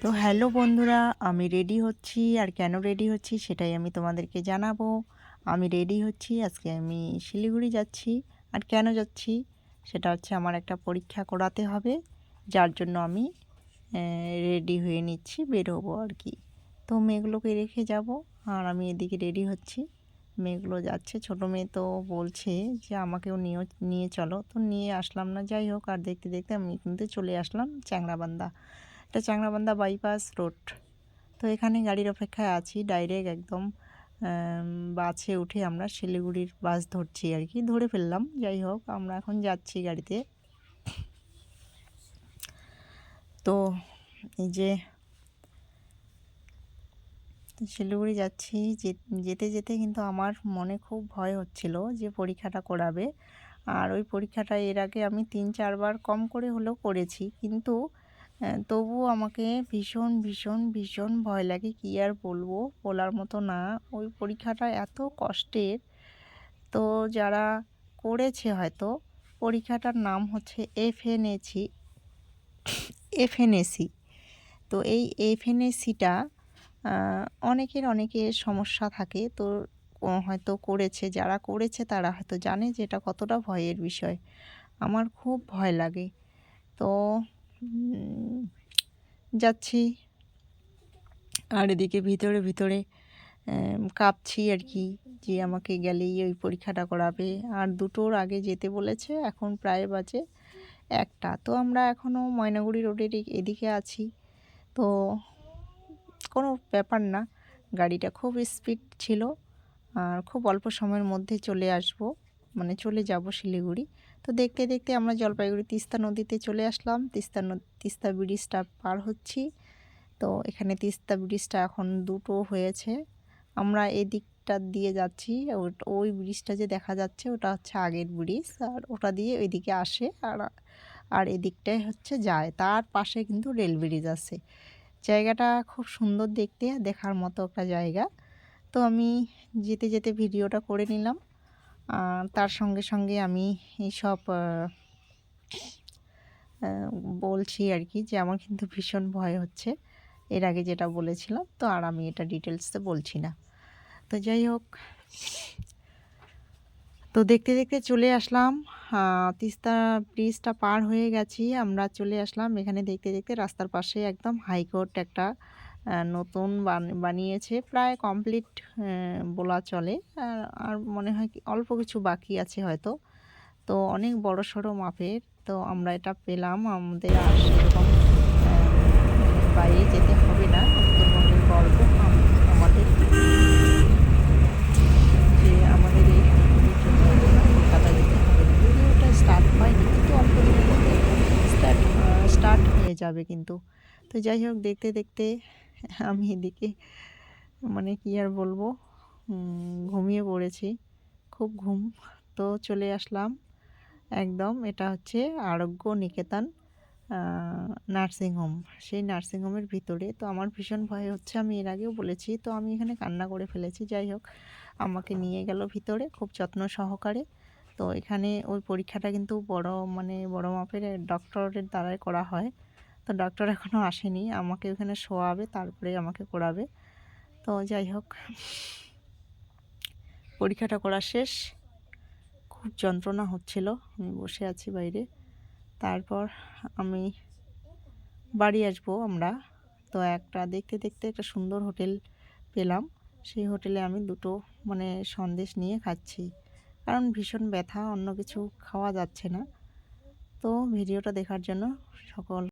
তো হ্যালো বন্ধুরা, আমি রেডি হচ্ছি, আর কেন রেডি হচ্ছি সেটাই আমি তোমাদেরকে জানাব। আমি রেডি হচ্ছি, আজকে আমি শিলিগুড়ি যাচ্ছি। আর কেন যাচ্ছি সেটা হচ্ছে আমার একটা পরীক্ষা করাতে হবে, যার জন্য আমি রেডি হয়ে নিচ্ছি বের হব আর কি। তো মেয়েগুলোকে রেখে যাব, আর আমি এদিকে রেডি হচ্ছি। মেয়েগুলো যাচ্ছে, ছোটো মেয়ে তো বলছে যে আমাকেও নিয়ে নিয়ে চলো। তো নিয়ে আসলাম না, যাই হোক, আর দেখতে দেখতে আমি কিন্তু চলে আসলাম চ্যাংরাবান্ধা এটা চ্যাংরাবান্ধা বাইপাস রোড তো এখানে গাড়ির অপেক্ষায় আছি ডাইরেক্ট একদম বাসে উঠে আমরা শিলিগুড়ির বাস ধরছি আর কি, ধরে ফেললাম। যাই হোক, আমরা এখন যাচ্ছি গাড়িতে। তো এই যে শিলিগুড়ি যাচ্ছি যেতে যেতে কিন্তু আমার মনে খুব ভয় হচ্ছিল যে পরীক্ষাটা করাবে। আর ওই পরীক্ষাটা এর আগে আমি তিন চারবার কম করে হলেও করেছি। কিন্তু তবুও আমাকে ভীষণ ভীষণ ভীষণ ভয় লাগে কী আর বলব বলার মতো না। ওই পরীক্ষাটা এত কষ্টের। তো যারা করেছে হয়তো, পরীক্ষাটার নাম হচ্ছে এফএনএসি এফএনএসি তো এই এফএনএসিটা অনেকের অনেকের সমস্যা থাকে। তো হয়তো করেছে, যারা করেছে তারা হয়তো জানে যে এটা কতটা ভয়ের বিষয়। আমার খুব ভয় লাগে। তো যাচ্ছি। আর এদিকে ভিতরে ভিতরে কাঁপছি আর কি, যে আমাকে গেলেই ওই পরীক্ষাটা করাবে। আর দুটোর আগে যেতে বলেছে, এখন প্রায় বাজে একটা। তো আমরা এখনও ময়নাগুড়ি রোডের এদিকে আছি। তো কোনো ব্যাপার না, গাড়িটা খুব স্পিড ছিল। আর খুব অল্প সময়ের মধ্যে চলে আসব। মানে চলে যাব শিলিগুড়ি। তো দেখতে দেখতে আমরা জলপাইগুড়ি তিস্তা নদীতে চলে আসলাম। তিস্তা তিস্তা ব্রিজটা পার হচ্ছি। তো এখানে তিস্তা ব্রিজটা এখন দুটো হয়েছে। আমরা এই দিকটা দিয়ে যাচ্ছি। ওই ব্রিজটা যে দেখা যাচ্ছে ওটা হচ্ছে আগের ব্রিজ। আর ওটা দিয়ে ওইদিকে আসে। আর আর এদিকটাই হচ্ছে যায়। তার পাশে কিন্তু রেল ব্রিজ আছে। জায়গাটা খুব সুন্দর দেখতে, দেখার মতো একটা জায়গা। তো আমি যেতে যেতে ভিডিওটা করে নিলাম। তার সঙ্গে সঙ্গে আমি এইসব বলছি আর কি যে আমার কিন্তু ভীষণ ভয় হচ্ছে। এর আগে যেটা বলেছিলাম, তো আর আমি এটা ডিটেলসে বলছি না। তো যাই হোক, তো দেখতে দেখতে চলে আসলাম। তিস্তা ব্রিজটা পার হয়ে গেছি। আমরা চলে আসলাম এখানে দেখতে দেখতে রাস্তার পাশে একদম হাইকোর্ট একটা নতুন বানিয়েছে, প্রায় কমপ্লিট বলা চলে। আর মনে হয় কি অল্প কিছু বাকি আছে হয়তো। তো অনেক বড় সড়ো মাপের, তো আমরা এটা পেলাম আমাদের আর সেরকম বাইরে যেতে হবে না। উত্তরবঙ্গের গল্প আমাদের যে আমাদের এই কলকাতা যেতে হবে। ভিডিওটা স্টার্ট হয়নি, কিন্তু অল্প দিনের মধ্যে স্টার্ট স্টার্ট হয়ে যাবে কিন্তু। তো যাই হোক, দেখতে দেখতে আমি এদিকে মানে কি আর বলব? ঘুমিয়ে পড়েছি। খুব ঘুম। তো চলে আসলাম একদম এটা হচ্ছে আরোগ্য নিকেতন নার্সিংহোম সেই নার্সিংহোমের ভিতরে তো আমার ভীষণ ভয় হচ্ছে, আমি এর আগেও বলেছি। তো আমি এখানে কান্না করে ফেলেছি, যাই হোক। আমাকে নিয়ে গেল ভিতরে খুব যত্ন সহকারে। তো এখানে ওই পরীক্ষাটা কিন্তু বড় মানে বড় মাপের ডক্টরের দ্বারাই করা হয়। তো ডক্টর এখনও আসেনি, আমাকে ওখানে শোয়াবে, তারপরে আমাকে করাবে তো যাই হোক, পরীক্ষাটা করা শেষ। খুব যন্ত্রণা হচ্ছিল, আমি বসে আছি বাইরে। তারপর আমি বাড়ি আসব আমরা। তো একটা দেখতে দেখতে একটা সুন্দর হোটেল পেলাম। সেই হোটেলে আমি দুটো মানে সন্দেশ নিয়ে খাচ্ছি। কারণ ভীষণ ব্যথা, অন্য কিছু খাওয়া যাচ্ছে না। তো ভিডিওটা দেখার জন্য সকল